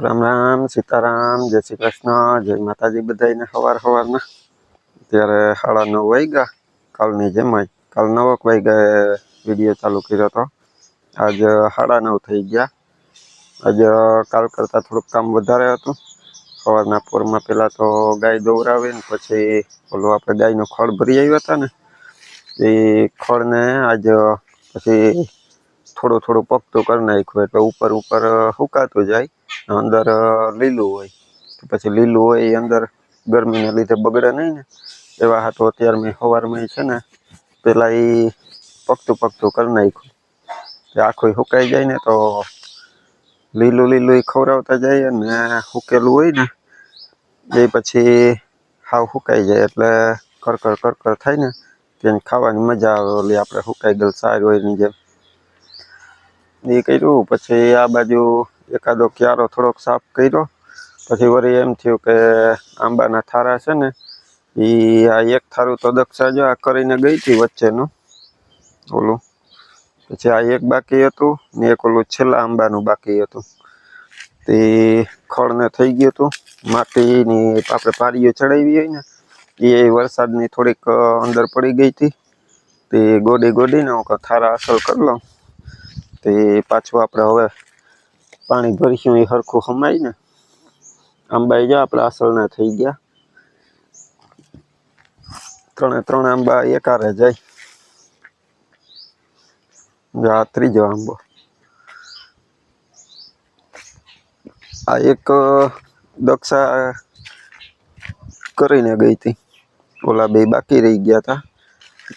સીતારામ, જય શ્રી કૃષ્ણ, જય માતાજી બધાને સવાર સવારના અત્યારે સાડા નવ વાગ્યા, કાલની જેમ જ. કાલ નવક વાગ્યા વીડિયો ચાલુ કર્યો હતો. આજ સાડા નવ થઈ ગયા. આજે કાલ કરતાં થોડુંક કામ વધારે હતું. સવારના પોરમાં પહેલાં તો ગાય દોવરાવી ને પછી ઓલું આપણે ગાયનું ખળ ભરી આવ્યા હતા ને, એ ખળને આજ પછી થોડું થોડું પકતું કરી નાખ્યું, એટલે ઉપર ઉપર સુકાતું જાય. અંદર લીલું હોય. તો પછી લીલું હોય એ અંદર ગરમીને લીધે બગડે નહીં ને. એવા હાટો અત્યારે મેં સવારમાં છે ને, પેલા એ પકતું પકતું કરી નાખ્યું. તે આખું સુકાઈ જાય ને તો લીલું લીલું એ ખવડાવતા જાય અને સુકેલું હોય ને, એ પછી હાવ સુકાઈ જાય એટલે કરકર કરકર થાય ને તેને ખાવાની મજા આવે ઓલી આપણે સુકાઈ ગયેલ સાર હોયની જેમ. એ કર્યું, પછી આ બાજુ એકાદો ક્યારો થોડોક સાફ કર્યો. પછી વળી એમ થયું કે આંબાના થારા છે ને એ આ એક થારું તો દક્ષા જો આ કરીને ગઈ હતી વચ્ચેનું. ઓલું. પછી આ એક બાકી હતું ને એક ઓલું છેલ્લા આંબાનું બાકી હતું. તે ખળને થઈ ગયું હતું. માટીની આપણે પારીઓ ચડાવી હોય ને, એ વરસાદની થોડીક અંદર પડી ગઈ હતી. તે ગોડી ગોડીને હું થારા અસલ કરી લઉં તે પાછું આપણે હવે પાણી ભરીશું, એ સરખું સમાય ને. આંબા જો આપણે આસળના થઈ ગયા. ત્રણે ત્રણ આંબા એકારે જાય. જો આ ત્રીજો આંબો. આ એક દક્ષા કરીને ગઈ હતી. ઓલા બે બાકી રહી ગયા હતા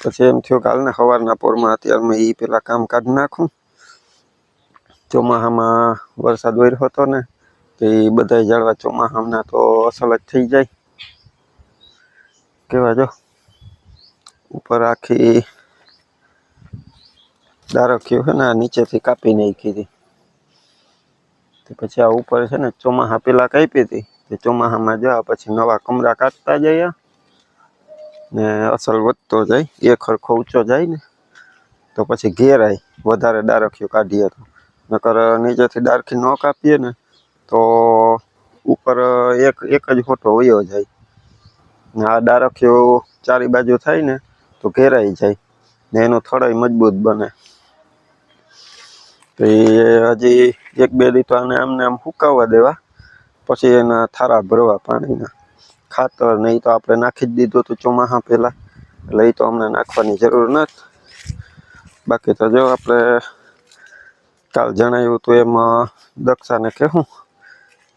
પછી એમ થયું કે હાલને સવારના પોરમાં અત્યારે મેં એ પેલા કામ કાઢી નાખું. ચોમાસામાં વરસાદ વર્યો હતો ને, તો એ બધા ઝાડવા ચોમાસાના તો અસલ જ થઈ જાય. કેવા જો? ઉપર આખી દારખ્યું છે ને, આ નીચેથી કાપી નાખી હતી. તે પછી આ ઉપર છે ને ચોમાસા પેલા કાપી હતી. તે ચોમાસામાં જવા પછી નવા કમરા કાઢતા જઈએ. ને અસલ વધતો જાય, એક ખરખો ઊંચો જાય ને, તો પછી ઘેર આવી વધારે દારખ્યું કાઢીએ તો. નકર નીચેથી ડારખી ન કાપીએ ને, તો ઉપર એક એક જ ફોટો વયો જાય. ને આ ડારખીઓ ચારી બાજુ થાય ને, તો ઘેરાઈ જાય. ને એનું થડાઈ મજબૂત બને. તો હજી એક બે દી આને આમને આમ સુકાવવા દેવા, પછી એના થારા ભરવા પાણીના. ખાતર ને એ તો આપણે નાખી જ દીધું હતું ચોમાસા પહેલાં, એટલે એ તો અમને નાખવાની જરૂર નથી. બાકી તો જો આપણે કાલ જણાવ્યું હતું એમાં દક્ષાને કહેવું.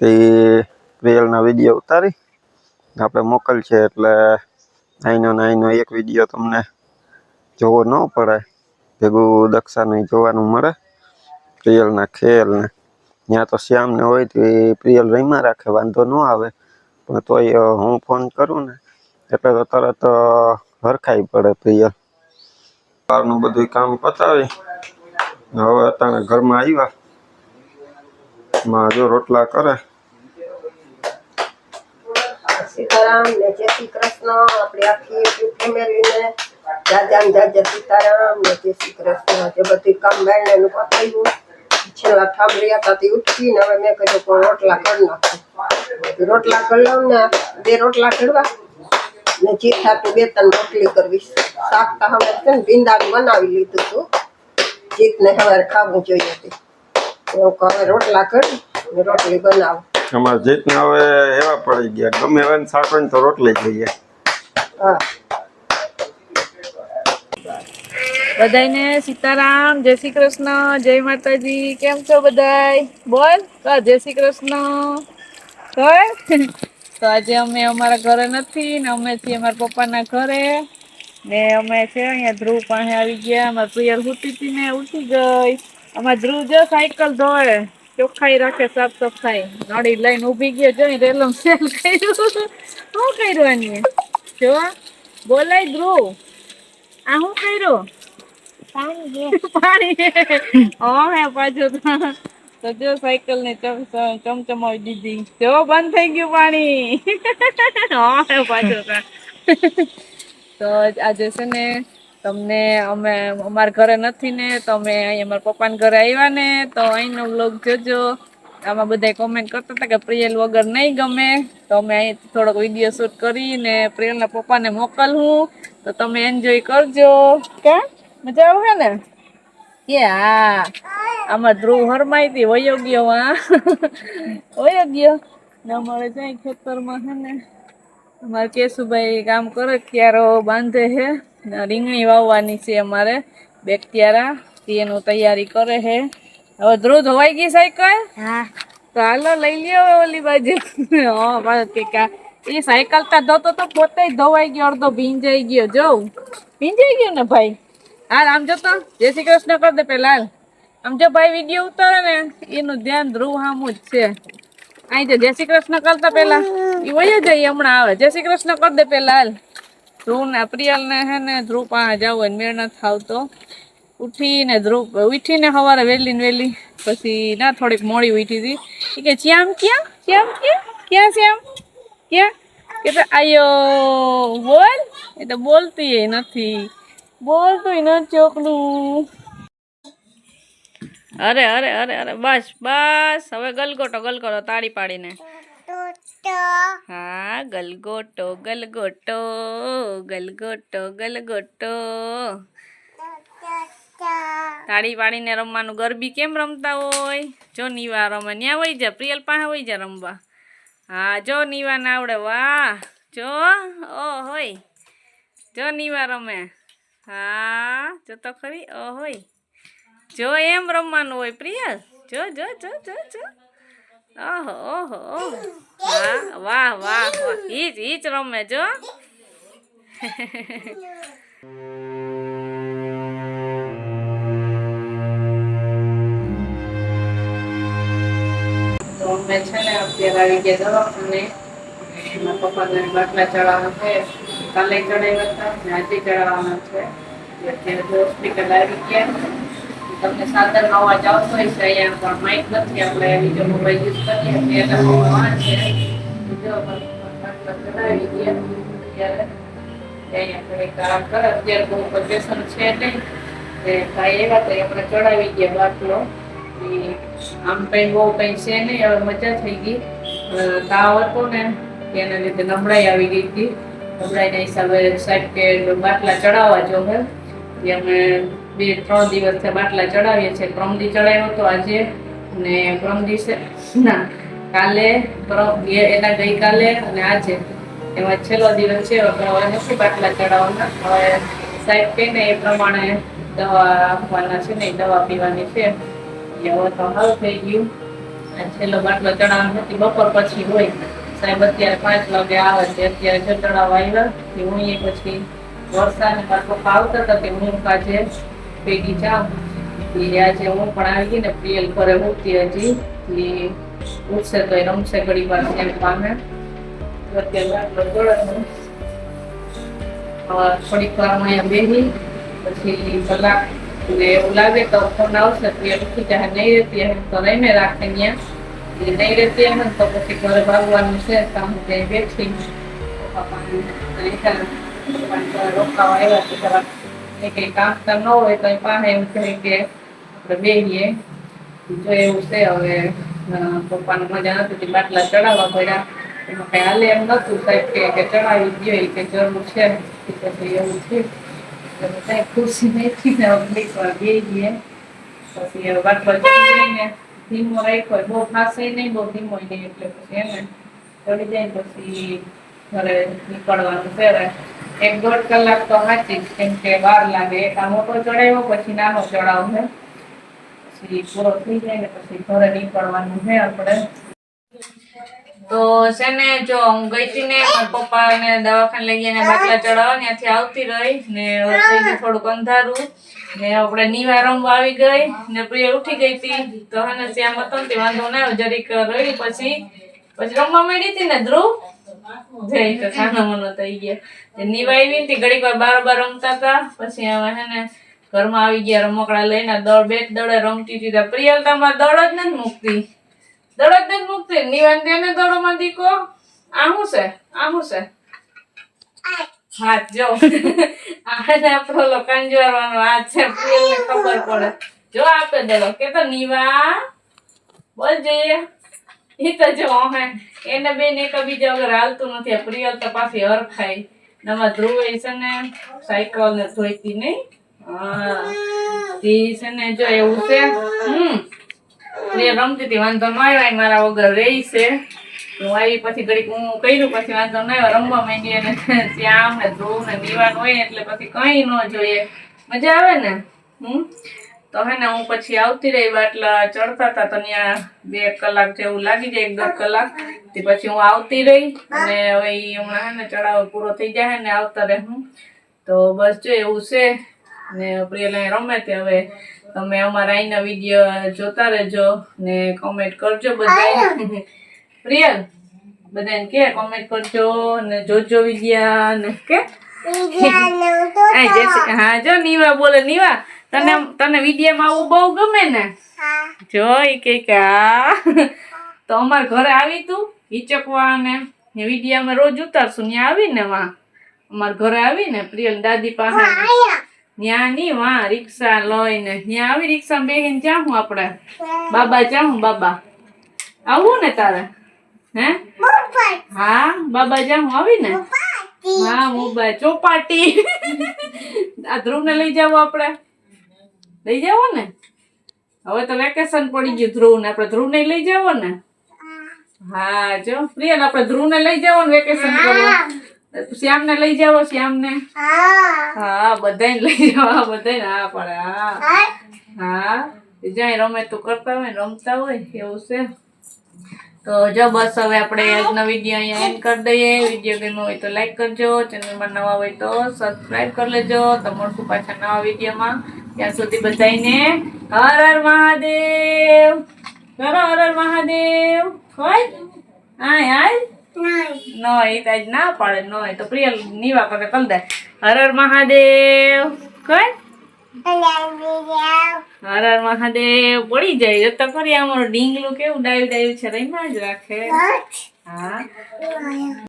તે પ્રિયલના વીડિયો ઉતારી. આપણે મોકલશે એટલે આઈનો ને આઈનો એક વીડિયો તમને જોવો ન પડે ભેગું દક્ષાને જોવાનું મળે પ્રિયલના ખેલ ને ત્યાં તો શ્યામને હોય તો પ્રિયલ રહીમાં રાખે, વાંધો ન આવે. પણ તોય હું ફોન કરું ને, એટલે તો તરત હરખાઈ પડે પ્રિયલ. બહારનું બધું કામ પતાવી. હવે અટાણે ઘરમાં આવ્યા. માં જો રોટલા કરે. સીતારામ ને શ્રી કૃષ્ણ. કામ બાયણાનું પતાવ્યું છેલ્લા ઠાબરી હતા ઉઠીને હવે મેં કીધું રોટલા કરી નાખું. રોટલા કરી લઉં ને બે રોટલા કરવા ને જે બે ત્રણ રોટલી કરવી. શાક તો હવે છે ને ભીંડાનું બનાવી લીધું હતું. જીતને હવે ખાવું જોઈએ એવું હવે રોટલા કરી રોટલી બનાવો. અમારા જેટને હવે એવા પડી ગયા ગમે એવા ને ને તો રોટલી જોઈએ. હા. બધાયને સીતારામ જય શ્રી કૃષ્ણ જય માતાજી. કેમ છો બધાય? બોલ જય શ્રી કૃષ્ણ. કર તો આજે અમે અમારા ઘરે નથી ને અમે છીએ અમારા પપ્પાના ઘરે. ને અમે છે અહીંયા ધ્રુવ પાસે આવી ગયા. અમારે પ્રિયલ ઉઠી હતી ને ઉઠી ગઈ. અમારે ધ્રુવ જો સાયકલ ધોવે. ચોખ્ખાઈ રાખે, સાફ સફાઈ. નળી લઈને ઊભી ગયો જોઈ રેલમ સેલ કર્યું. શું કર્યું આની? જો, બોલાય ધ્રુવ. આ શું કર્યું? પાણી ઓ હે પાછું તો જો સાયકલ ને ચમ- ચમચમાવી દીધી. જો બંધ થઈ ગયું પાણી. હે પાછું તો. આજે છે ને તમને અમે અમારા ઘરે નથી ને તો અમે અહીં અમારા પપ્પાના ઘરે આવ્યા ને તો અહીંનો વ્લોગ જોજો. આમાં બધા કોમેન્ટ કરતા હતા કે પ્રિયલ વગર નહીં ગમે. તો અમે અહીં થોડોક વીડિયો શૂટ કરીને પ્રિયલના પપ્પાને મોકલું તો તમે એન્જોય કરજો. કે? મજા આવે ને? કે હા આમાં ધ્રુવ હરમાઈ હતી વયો ગયો હા. વયો ગયો. ને અમારે જાય ખેતરમાં છે ને. અમારે કેશુભાઈ કામ કરે ક્યારો બાંધે છે રીંગણી વાવવાની છે અમારે બે ક્યારા તેનું તૈયારી કરે છે હવે ધ્રુવ ધોવાઈ ગઈ સાયકલ? હા. તો હાલો લઈ લ્યો ઓલી બાજુ. હા કે એ સાયકલ તા ધોતો તો પોતે ધોવાઈ ગયો અડધો ભીંજાઈ ગયો. જોઉં ભીંજાઈ ગયો ને ભાઈ? હાલ આમ જોતો જય શ્રી કૃષ્ણ કર દે પેલા હાલ. આમ જો ભાઈ વીડિયો ઉતારે ને એનું ધ્યાન ધ્રુવ સામું જ છે. અહીં જય શ્રી કૃષ્ણ કરતા પેલા. એ વયો જાય હમણાં આવે. જય શ્રી કૃષ્ણ કર દે પેલા, હાલ. ધ્રુવ ને પ્રિયલ ને હે ને ધ્રુવ પાસે જાવ હોય ને, મેળ થાવ તો ઉઠીને ધ્રુવ, ઉઠીને સવારે વહેલી ને વહેલી, પછી ના, થોડીક મોડી ઉઠી હતી. એ કે, શ્યામ, ક્યાં? શ્યામ, ક્યાં? ક્યાં, શ્યામ? ક્યાં? કે તો, આયો, બોલ. એ તો બોલતી નથી. બોલતું ન ચોકલું અરે અરે અરે અરે બસ બસ. હવે ગલગોટો ગલગોટો તાળી પાડીને. હા ગલગોટો ગલગોટો ગલગોટો ગલગોટો. તાળી પાડીને રમવાનું ગરબી કેમ રમતા હોય? જો નીવા રમે. ન્યા વઈ જા પ્રિયલ પાસે વઈ જા રમવા. હા જો નીવા ના આવડે વાહ. જો ઓ હોય. જો નીવા રમે. હા જો તો ખરી ઓ હોય. જો એમ રમવાનું હોય પ્રિયલ જો જો જો જો જો. ઓહો ઓહો ઓહો. વાહ વાહ વાહ ઈજ ઈજ રમે, જો. અમે છે ને અત્યારે આવી ગયા દવાખાને. એમાં પપ્પાને બાટલા ચડાવવા છે. કાલે ચડાવ્યા હતા આજે ચડાવવાના છે. અત્યારે હોસ્પિટલ આવી ગયા તમને સાધન આવતો હોય છે અહીંયા પણ માઇક નથી, આપણે બીજો મોબાઈલ યુઝ કરીએ. એટલે અવાજ છે. જો બાટલા ચડાવી ગયા. અત્યારે અહીંયા થોડીક આરામ કરે. અત્યારે બહુ પોઝિશન છે નહીં તે ભાઈ એવા તો આપણે ચડાવી ગયા બાટલો. આમ કંઈ બહુ કંઈ છે નહીં, હવે મજા થઈ ગઈ. તાવ હતો ને, એના લીધે નબળાઈ આવી ગઈ હતી. નબળાઈના હિસાબે સાહેબ કે બાટલા ચડાવવા જો હે એ અમે બે ત્રણ દિવસથી બાટલા ચડાવીએ છીએ. પ્રમદી ચડાવ્યો હતો આજે ને પ્રમ દિવસે ના, કાલે એના ગઈકાલે અને આજે. એમાં છેલ્લો દિવસ છે નથી બાટલા ચડાવવાના. હવે સાહેબ કહે ને એ પ્રમાણે દવા આપવાના છે ને દવા પીવાની છે. હવે તો હાલ થઈ ગયું. છેલ્લો બાટલો ચડાવવાનો નથી, બપોર પછી હોય. સાહેબ અત્યારે પાંચ વાગે આવે છે, અત્યારે જો ચડાવવા આવ્યા, કે હું એ પછી વરસાદ પાછો આવતા હતા, કે હું કાજે ભેગી જાઉં એ આજે હું પણ આવી ને પ્રિયલ ઘરે હોતી. હજી એ ઉઠશે તો એ રમશે ઘડી વાર એમ પામે. થોડીક વારમાં અહીંયા બેસી પછી કલાક એટલે એવું લાગે તો ફોન આવશે, પ્રિયલ ઉઠી જાય. નહીં રહેતી એમ તો રહીને રાખે ત્યાં. એ નહીં રહેતી એમ તો પછી ઘરે ભાગવાનું છે, તો હું ત્યાં બેઠી. રોકાવા આવ્યા છે એ કંઈ કામ ન હોય તો પાસે એમ કહે કે આપણે બેહીએ. જો એવું છે, હવે પપ્પાને મજા નથી બાટલા ચડાવવા પડ્યા. એમાં કઈ હાલે એમ નતું, સાહેબ કે ચડાવી દો કે જરૂર છે. પછી એવું છે. કઈ ખુરશી નાખીને વાર બેસી પછી બાટલો ચડાવીને ધીમો રાખ્યો બહુ ફાસે નહીં, બહુ ધીમો નહીં, એટલે પછી એને ચડી જાય પછી ઘરે નીકળવાનું હવે. એક દોઢ કલાક તો સાચી કેમ કે વાર લાગે, આ મોટો ચડાવ્યો પછી નાનો ચડાવશે પછી પૂરો થઈ જાય ને પછી ઘરે નીકળવાનું છે આપણે. તો છે ને, જો હું ગઈ હતી ને પપ્પા ને દવાખાને લઈ ગયા બાટલા ચડાવવા, ત્યાંથી આવતી રહી ને થોડુંક અંધારું. ને આપણે નીવા રમવા આવી ગઈ ને પ્રિય ઉઠી ગઈ હતી. તો હે ને શ્યામ હતો ને વાંધો ના જરીક રહી પછી. પછી રમવા માંડી હતી ને ધ્રુવ? જઈ દળ દળ છે? આ છે? હાથ જો. આને આપણો ઓલો કંજવારવાનો હાથ છે. ખબર પડે. જો આપે દડો કે નિવા બોલ જઈએ. એ તો જો અમે એને બેન એકબીજા વગર હાલતું નથી. પ્રિયલ તો પાછી હરખાય. નવા ધ્રુવ છે ને સાયકલ ને ધોઈતી નહીં હા. તી છે ને જો એવું છે. હમ. પ્રિયલ રમતી વાંધો ન આવ્યો મારા વગર રહી હું આવી પછી ઘડીક હું કર્યું પછી વાંધો ન આવ્યો. રમવા માંડી અને શ્યામ ને ધ્રુવ ને દીવાનું હોય એટલે પછી કઈ ન જોઈએ. મજા આવે ને? હમ. તો હે ને હું પછી આવતી રહી બાટલા ચડતા હતા તો ત્યાં બે કલાક જેવું લાગી જાય એક દોઢ કલાક. તે પછી હું આવતી રહી અને હવે હમણાં હે ને ચડાવ પૂરો થઈ જાય ને આવતા રહે. હું તો બસ જો એવું છે ને પ્રિયલ રમે તે હવે. તમે અમારા અહીંના વીડિયો જોતા રહેજો ને કોમેન્ટ કરજો બધા પ્રિયલ બધાને કે કોમેન્ટ કરજો ને જોજો વિડીયા ને કે? હા જો નીવા બોલે નીવા. તને તને વિડીયોમાં આવું બહુ ગમે ને? જોઈ કે કે? તો અમારે ઘરે આવી તું હિચકવા ને વિડીયોમાં રોજ ઉતારશું. ત્યાં આવીને વાં? અમાર ઘરે આવી ને પ્રિયલ દાદી પાસે. ત્યાં નહીં વાં રિક્ષા લઈને ત્યાં આવી રિક્ષા બેહીને જાઉં આપણે બાબા જાઉં બાબા? આવું ને તારે? હે? હા બાબા જાઉં આવી ને? હા મોબાઈલ ચોપાટી. આ ધ્રુવને લઈ જાવ આપણે લઈ જાવ ને? હવે તો વેકેશન પડી ગયું ધ્રુવ ને આપણે ધ્રુવ ને લઈ જાવ ને? હા જો. પ્રિયલ આપણે ધ્રુવ ને લઈ જાવો ને વેકેશન કરવા. શ્યામ ને લઈ જાવ શ્યામ ને હા બધાને લઈ જાવ બધાને હા પણ હા. હા. જ્યાં રમે તો કરતા હોય રમતા હોય એવું છે. તો જો બસ હવે આપણે આજનો વીડિયો અહીંયા એન્ડ કરી દઈએ. વીડિયો ગમ્યો હોય તો લાઈક કરજો. ચેનલમાં નવા હોય તો સબસ્ક્રાઇબ કરી લેજો. તો મળશું પાછા નવા વિડીયોમાં ત્યાં સુધી બધાને હર હર મહાદેવ. કરો હર હર મહાદેવ. હોય? આય આય? નો. એ તો ના પાડે નો તો પ્રિય નીવા કરે કલ દે. હર હર મહાદેવ. કઈ હર હર મહાદેવ. પડી જાય તો કરી અમારું ડીંગલું કેવું ડાયું ડાયું છે રહીમાં જ રાખે. હા.